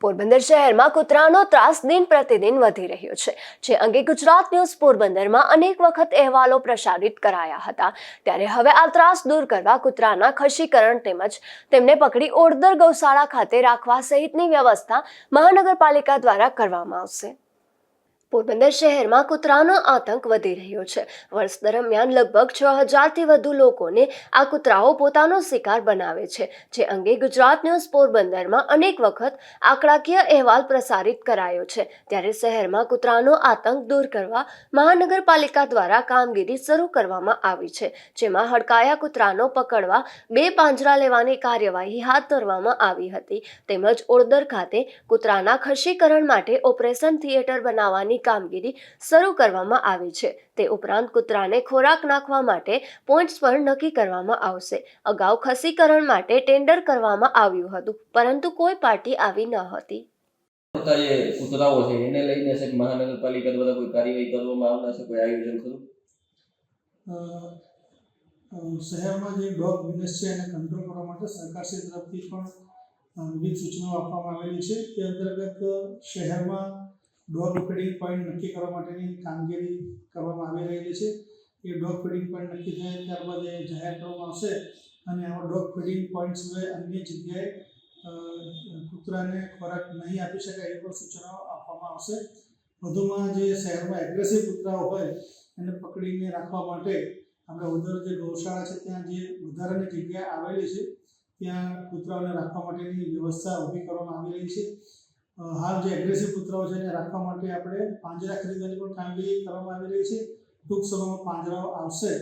પોરબંદર શહેરમાં કૂતરાનો ત્રાસ દિન પ્રતિદિન વધી રહ્યો છે, જે અંગે ગુજરાત ન્યૂઝ પોરબંદરમાં અનેક વખત અહેવાલો પ્રસારિત કરાયા હતા. ત્યારે હવે આ ત્રાસ દૂર કરવા કૂતરાના ખસીકરણ તેમજ તેમને પકડી ઓડદર ગૌશાળા ખાતે રાખવા સહિતની વ્યવસ્થા મહાનગરપાલિકા દ્વારા કરવામાં આવશે. પોરબંદર શહેરમાં કૂતરાનો આતંક વધી રહ્યો છે. વર્ષ દરમિયાન લગભગ છ હજારથી વધુ લોકોને આ કૂતરાઓ પોતાનો શિકાર બનાવે છે, જે અંગે ગુજરાત ન્યૂઝ પોરબંદરમાં અનેક વખત આંકડાકીય અહેવાલ પ્રસારિત કરાયો છે. ત્યારે શહેરમાં કૂતરાનો આતંક દૂર કરવા મહાનગરપાલિકા દ્વારા કામગીરી શરૂ કરવામાં આવી છે, જેમાં હડકાયા કૂતરાનો પકડવા બે પાંજરા લેવાની કાર્યવાહી હાથ ધરવામાં આવી હતી. તેમજ ઓળદર ખાતે કૂતરાના ખસીકરણ માટે ઓપરેશન થિયેટર બનાવવાની કામગીરી શરૂ કરવામાં આવી છે. તે ઉપરાંત કૂતરાને ખોરાક નાખવા માટે પોઈન્ટ્સ પણ નક્કી કરવામાં આવશે. અગાઉ ખસીકરણ માટે ટેન્ડર કરવામાં આવ્યું હતું પરંતુ કોઈ પાર્ટી આવી ન હતી. જે કૂતરાઓ છે એને લઈને છે મહાનગરપાલિકા દ્વારા કોઈ કાર્યવાહી કરવામાં આવનાર છે કોઈ આયોજન ખરું? શહેરમાં જે ડોગ બિઝનેસ છે એને કંટ્રોલ કરવા માટે સરકારશ્રી તરફથી પણ વિવિધ સૂચનાઓ આપવામાં આવેલી છે. તે અંતર્ગત શહેરમાં ડોગ ફીડિંગ પોઈન્ટ નક્કી કરવા માટેની કામગીરી કરવામાં આવી રહેલી છે. એ ડોગ ફીડિંગ પોઈન્ટ નક્કી થાય ત્યારબાદ એ જાહેર કરવામાં આવશે અને આવા ડોગ ફીડિંગ પોઈન્ટ સિવાય અન્ય જગ્યાએ કૂતરાને ખોરાક નહીં આપી શકાય એ પણ સૂચનાઓ આપવામાં આવશે. વધુમાં જે શહેરમાં એગ્રેસિવ કૂતરાઓ હોય એને પકડીને રાખવા માટે આપણે ઉધર જે ગૌશાળા છે, ત્યાં જે વધારાની જગ્યા આવેલી છે, ત્યાં કૂતરાઓને રાખવા માટેની વ્યવસ્થા ઊભી કરવામાં આવી રહી છે. હાલ જે એગ્રેસિવ કૂતરાઓ છે એને રાખવા માટે આપણે પાંજરા ખરીદવાની પણ કામગીરી કરવામાં આવી રહી છે. ટૂંક સમયમાં પાંજરાઓ આવશે.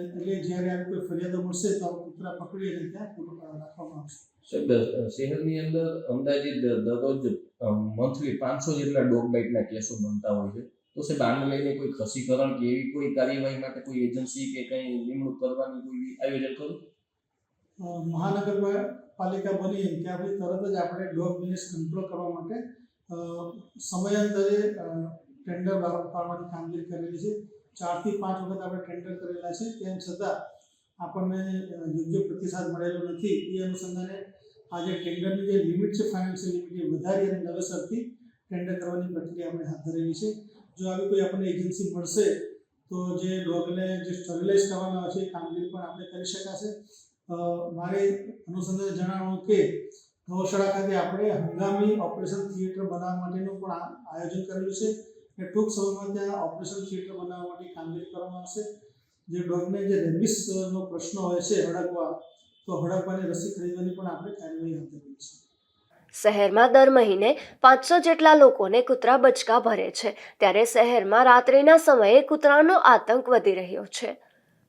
એટલે જ્યારે આવી કોઈ ફરિયાદો મળશે તો કૂતરા પકડી અને ત્યાં રાખવામાં આવશે. શહેરની અંદર અંદાજિત દ- દરરોજ મંથલી પાંચસો જેટલા ડોગ બાઇટના કેસો બનતા હોય છે. તો સાહેબ આને લઈને કોઈ ખસીકરણ કે એવી કોઈ કાર્યવાહી માટે કોઈ એજન્સી કે કંઈ નિમણૂક કરવાની કોઈ આયોજન અ, મહાનગરપાલિકા બની ત્યારથી તરત જ આપણે ડોગ બિઝનેસ કંટ્રોલ કરવા માટે સમયાંતરે ટેન્ડર પાડવાની કામગીરી કરેલી છે. ચારથી પાંચ વખત આપણે ટેન્ડર કરેલા છે. તેમ છતાં આપણને યોગ્ય પ્રતિસાદ મળેલો નથી. એ અનુસંધાને આજે ટેન્ડરની જે લિમિટ છે ફાઇનાન્શિયલ લિમિટ એ વધારી અને નવેસરથી ટેન્ડર કરવાની પ્રક્રિયા આપણે હાથ ધરેલી છે. જો આવી કોઈ આપણને એજન્સી મળશે, તો જે ડોગને જે સ્ટરીલાઇઝ કરવાના હોય છે, એ કામગીરી પણ આપણે કરી શકાશે. મારે અનુસંધાને જણાવવાનું કે ગૌશાળા ખાતે આપણે હંગામી ઓપરેશન થિયેટર બનાવવા માટેનું પણ આયોજન કરેલું છે અને ટૂંક સમયમાં ત્યાં ઓપરેશન થિયેટર બનાવવા માટે કામગીરી કરવામાં આવશે. જે ડોગને જે રેબિસનો પ્રશ્ન હોય છે હડકવા, તો હડકવાની રસી ખરીદવાની પણ આપણે કાર્યવાહી હાથ ધરી છે. શહેરમાં દર મહિને પાંચસો જેટલા લોકોને કૂતરા બચકા ભરે છે. ત્યારે શહેરમાં રાત્રિના સમયે કૂતરાનો આતંક વધી રહ્યો છે.